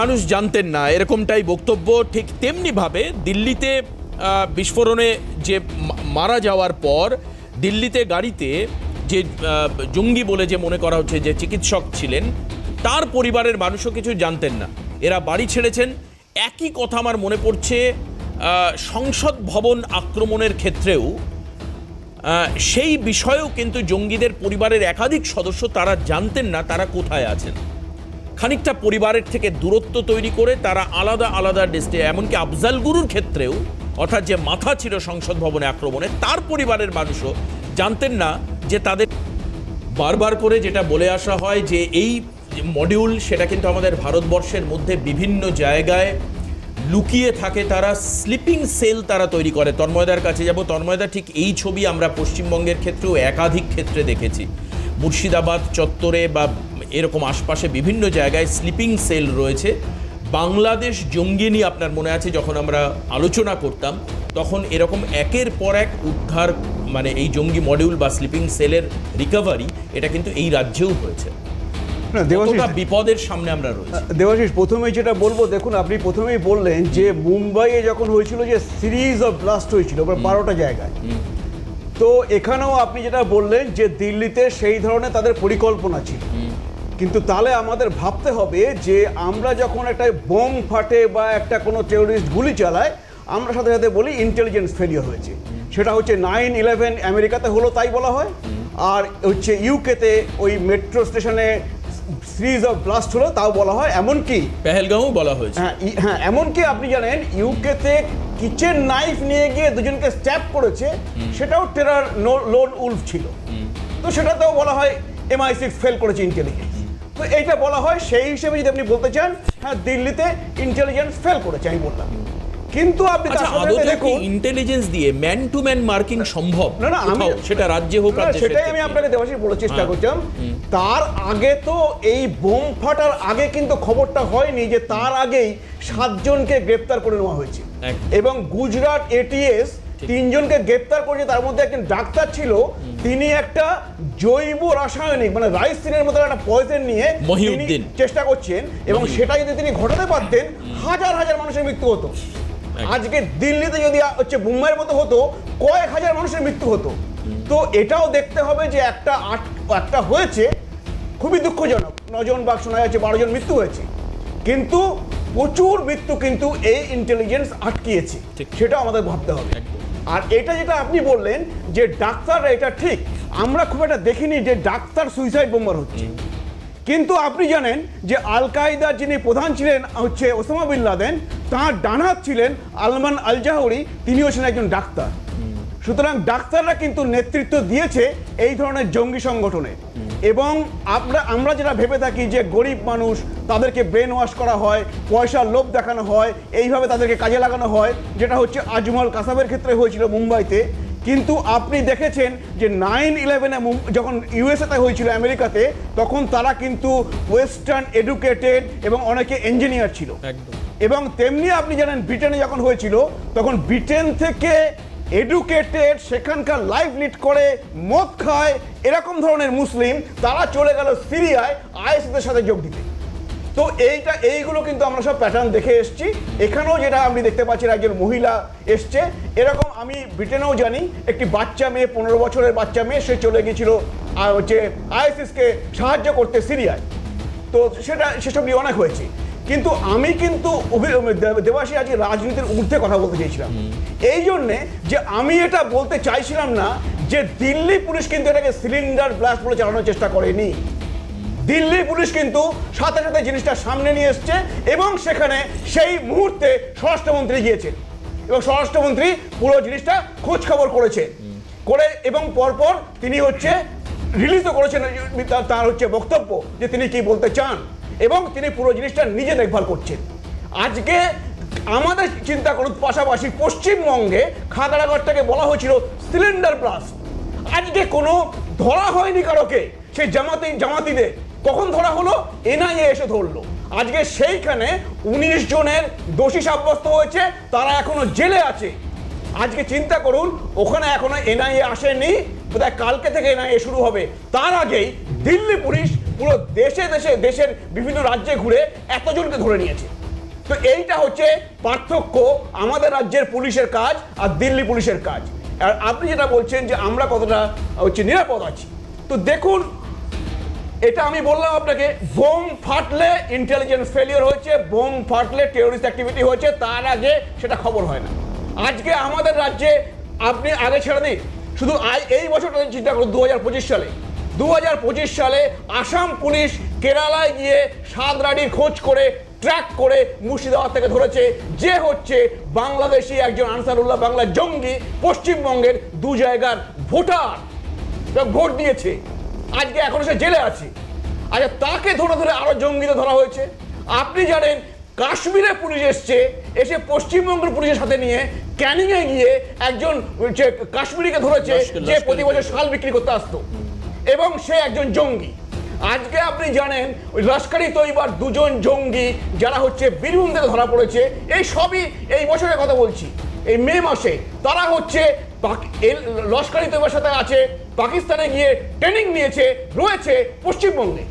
মানুষ জানতেন না, এরকমটাই বক্তব্য ঠিক তেমনিভাবে দিল্লিতে বিস্ফোরণে যে মারা যাওয়ার পর দিল্লিতে গাড়িতে যে জঙ্গি বলে যে মনে করা হচ্ছে যে চিকিৎসক ছিলেন, তার পরিবারের মানুষও কিছু জানতেন না। এরা বাড়ি ছেড়েছেন। একই কথা আমার মনে পড়ছে সংসদ ভবন আক্রমণের ক্ষেত্রেও সেই বিষয়েও কিন্তু জঙ্গিদের পরিবারের একাধিক সদস্য তারা জানতেন না তারা কোথায় আছেন। খানিকটা পরিবারের থেকে দূরত্ব তৈরি করে তারা আলাদা আলাদা ডিস্টে এমনকি আফজাল গুরুর ক্ষেত্রেও, অর্থাৎ যে মাথা ছিল সংসদ ভবনে আক্রমণে, তার পরিবারের মানুষও জানতেন না যে তাদের বারবার করে যেটা বলে আসা হয় যে এই মডিউল সেটা কিন্তু আমাদের ভারতবর্ষের মধ্যে বিভিন্ন জায়গায় লুকিয়ে থাকে তারা স্লিপিং সেল তারা তৈরি করে। তন্ময়দার কাছে যাব। তন্ময়দা ঠিক এই ছবি আমরা পশ্চিমবঙ্গের ক্ষেত্রেও একাধিক ক্ষেত্রে দেখেছি। মুর্শিদাবাদ চত্বরে বা এরকম আশপাশে বিভিন্ন জায়গায় স্লিপিং সেল রয়েছে। বাংলাদেশ জঙ্গি নিয়ে আপনার মনে আছে যখন আমরা আলোচনা করতাম তখন এরকম একের পর এক উদ্ধার মানে এই জঙ্গি মডিউল বা স্লিপিং সেলের রিকভারি এটা কিন্তু এই রাজ্যেও হয়েছে। বিপদের সামনে আমরা রয়েছি। দেবাশিস প্রথমেই যেটা বলব দেখুন আপনি প্রথমেই বললেন যে মুম্বাইয়ে যখন হয়েছিল যে সিরিজ অফ ব্লাস্ট হয়েছিল বারোটা জায়গায়। তো এখানেও আপনি যেটা বললেন যে দিল্লিতে সেই ধরনের তাদের পরিকল্পনা ছিল। কিন্তু তাহলে আমাদের ভাবতে হবে যে আমরা যখন একটা বোম ফাটে বা একটা কোনো টেরোরিস্ট গুলি চালায় আমরা সাথে সাথে বলি ইন্টেলিজেন্স ফেলিয়ার হয়েছে। সেটা হচ্ছে নাইন ইলেভেন আমেরিকাতে হলো তাই বলা হয়। আর হচ্ছে ইউকেতে ওই মেট্রো স্টেশনে সিরিজ অফ ব্লাস্ট হলো তাও বলা হয়। এমনকি পেহেলগাঁও বলা হয়েছে। হ্যাঁ হ্যাঁ এমনকি আপনি জানেন ইউকেতে কিচেন নাইফ নিয়ে গিয়ে দুজনকে স্ট্যাপ করেছে সেটাও টেরার লোন উলফ ছিল। তো সেটাতেও বলা হয় এমআই সিক্স ফেল করেছে ইন্টেলিজেন্স তো এইটা বলা হয় সেই হিসেবে যদি আপনি বলতে চান হ্যাঁ দিল্লিতে ইন্টেলিজেন্স ফেল করেছে আমি বললাম। কিন্তু আপনি আচ্ছা দেখুন ইন্টেলিজেন্স দিয়ে ম্যান টু ম্যান মার্কিং সম্ভব? না, না, আমি- সেটা রাজ্যে হোক সেটাই আমি আপনাকে দেবাশিস বলার চেষ্টা হ্যাঁ। করছিলাম। তার আগে তো এই বোম ফাটার আগে কিন্তু খবরটা হয়নি যে তার আগেই সাতজনকে গ্রেপ্তার করে নেওয়া হয়েছে। এবং গুজরাট এটিএস তিনজনকে গ্রেপ্তার করেছে তার মধ্যে একজন ডাক্তার ছিল তিনি একটা জৈব রাসায়নিক মানে রাইসিনের মতো একটা পয়জন নিয়ে মহিউদ্দিন। তিনি চেষ্টা করছেন এবং সেটা যদি তিনি ঘটাতে পারতেন হাজার হাজার মানুষের মৃত্যু হতো। আজকে দিল্লিতে যদি হচ্ছে মুম্বাইয়ের মতো হতো কয়েক হাজার মানুষের মৃত্যু হতো। তো এটাও দেখতে হবে যে একটা আট একটা হয়েছে খুবই দুঃখজনক। নজন বা শোনা যাচ্ছে বারো জন মৃত্যু হয়েছে। কিন্তু প্রচুর মৃত্যু কিন্তু এই ইন্টেলিজেন্স আটকিয়েছে। সেটা আমাদের ভাবতে হবে। আর এটা যেটা আপনি বললেন যে ডাক্তার এটা ঠিক, আমরা খুব একটা দেখিনি যে ডাক্তার সুইসাইড বোম্বার হচ্ছে। কিন্তু আপনি জানেন যে আল কায়দার যিনি প্রধান ছিলেন হচ্ছে ওসামা বিন লাদেন, তাঁর ডানহাত ছিলেন আলমান আলজাহরি তিনিও ছিলেন একজন ডাক্তার। সুতরাং ডাক্তাররা কিন্তু নেতৃত্ব দিয়েছে এই ধরনের জঙ্গি সংগঠনে। এবং আমরা আমরা যেটা ভেবে থাকি যে গরিব মানুষ তাদেরকে ব্রেন ওয়াশ করা হয় পয়সার লোভ দেখানো হয় এইভাবে তাদেরকে কাজে লাগানো হয় যেটা হচ্ছে আজমল কাসাবের ক্ষেত্রে হয়েছিল মুম্বাইতে। কিন্তু আপনি দেখেছেন যে নাইন ইলেভেনে যখন ইউএসএতে হয়েছিল আমেরিকাতে তখন তারা কিন্তু ওয়েস্টার্ন এডুকেটেড এবং অনেকে ইঞ্জিনিয়ার ছিল। একদম। এবং তেমনি আপনি জানেন ব্রিটেনে যখন হয়েছিল তখন ব্রিটেন থেকে এডুকেটেড সেখানকার লাইফ লিড করে মদ খায় এরকম ধরনের মুসলিম তারা চলে গেল সিরিয়ায় আইএসএসের সাথে যোগ দিতে। তো এইটা এইগুলো কিন্তু আমরা সব প্যাটার্ন দেখে এসেছি। এখানেও যেটা আপনি দেখতে পাচ্ছেন একজন মহিলা এসছে। এরকম আমি ব্রিটেনেও জানি একটি বাচ্চা মেয়ে পনেরো বছরের বাচ্চা মেয়ে সে চলে গিয়েছিল আহ, হচ্ছে আইএসএসকে সাহায্য করতে সিরিয়ায়। তো সেটা সেসব নিয়ে অনেক হয়েছে। কিন্তু আমি কিন্তু দেবাশী আজকে রাজনীতির ঊর্ধ্বে কথা বলতে চাইছিলাম এই জন্যে যে আমি এটা বলতে চাইছিলাম না যে দিল্লি পুলিশ কিন্তু এটাকে সিলিন্ডার ব্লাস্ট বলে চালানোর চেষ্টা করেনি। দিল্লি পুলিশ কিন্তু সাথে সাথে জিনিসটা সামনে নিয়ে এসছে এবং সেখানে সেই মুহূর্তে স্বরাষ্ট্রমন্ত্রী গিয়েছেন এবং স্বরাষ্ট্রমন্ত্রী পুরো জিনিসটা খোঁজ খবর করেছে করে এবং পরপর তিনি হচ্ছে রিলিজও করেছেন তার হচ্ছে বক্তব্য যে তিনি কি বলতে চান। এবং তিনি পুরো জিনিসটা নিজে দেখভাল করছেন। আজকে আমাদের চিন্তা করুন, পাশাপাশি পশ্চিমবঙ্গে খাগড়াগড়টাকে বলা হয়েছিল সিলিন্ডার ব্লাস্ট। আজকে কোনো ধরা হয়নি কারোকে সেই জামাতি, জামাতিদের। কখন ধরা হলো? এনআইএ এসে ধরলো। আজকে সেইখানে উনিশ জনের দোষী সাব্যস্ত হয়েছে, তারা এখনও জেলে আছে। আজকে চিন্তা করুন, ওখানে এখনও এনআইএ আসেনি। বোধহয় কালকে থেকে এনআইএ শুরু হবে। তার আগেই দিল্লি পুলিশ পুরো দেশে দেশে, দেশের বিভিন্ন রাজ্যে ঘুরে এতজনকে ধরে নিয়েছে। তো এইটা হচ্ছে পার্থক্য আমাদের রাজ্যের পুলিশের কাজ আর দিল্লি পুলিশের কাজ। আর আপনি যেটা বলছেন যে আমরা কতটা হচ্ছে নিরাপদ আছি। তো দেখুন, এটা আমি বললাম আপনাকে, বোম ফাটলে ইন্টেলিজেন্স ফেলিওর হয়েছে, বোম ফাটলে টেরোরিস্ট অ্যাক্টিভিটি হয়েছে, তার আগে সেটা খবর হয় না। আজকে আমাদের রাজ্যে আপনি আগে ছেড়ে দিন। শুধু এই বছরটা চিন্তা করুন, দু হাজার পঁচিশ সালে। দু হাজার পঁচিশ সালে আসাম পুলিশ কেরালায় গিয়ে সাদরাডির খোঁজ করে ট্র্যাক করে মুর্শিদাবাদ থেকে ধরেছে যে হচ্ছে বাংলাদেশি একজন আনসারুল্লাহ বাংলা জঙ্গি পশ্চিমবঙ্গের দু জায়গার ভোটার। ভোট দিয়েছে। আজকে এখনও সে জেলে আছে। আচ্ছা তাকে ধরে ধরে আরও জঙ্গিতে ধরা হয়েছে। আপনি জানেন কাশ্মীরে পুলিশ এসছে এসে পশ্চিমবঙ্গের পুলিশের সাথে নিয়ে ক্যানিংয়ে গিয়ে একজন কাশ্মীরিকে ধরেছে যে প্রতি বছর। শাল বিক্রি করতে আসতো। এবং সে একজন জঙ্গি। আজকে আপনি জানেন, ওই লস্করি তৈবার দুজন জঙ্গি, যারা হচ্ছে বীরভূম থেকে ধরা পড়েছে। এই সবই এই বছরের কথা বলছি। এই মে মাসে তারা হচ্ছে লস্করি তৈবার সাথে আছে, পাকিস্তানে গিয়ে ট্রেনিং নিয়েছে, রয়েছে পশ্চিমবঙ্গে।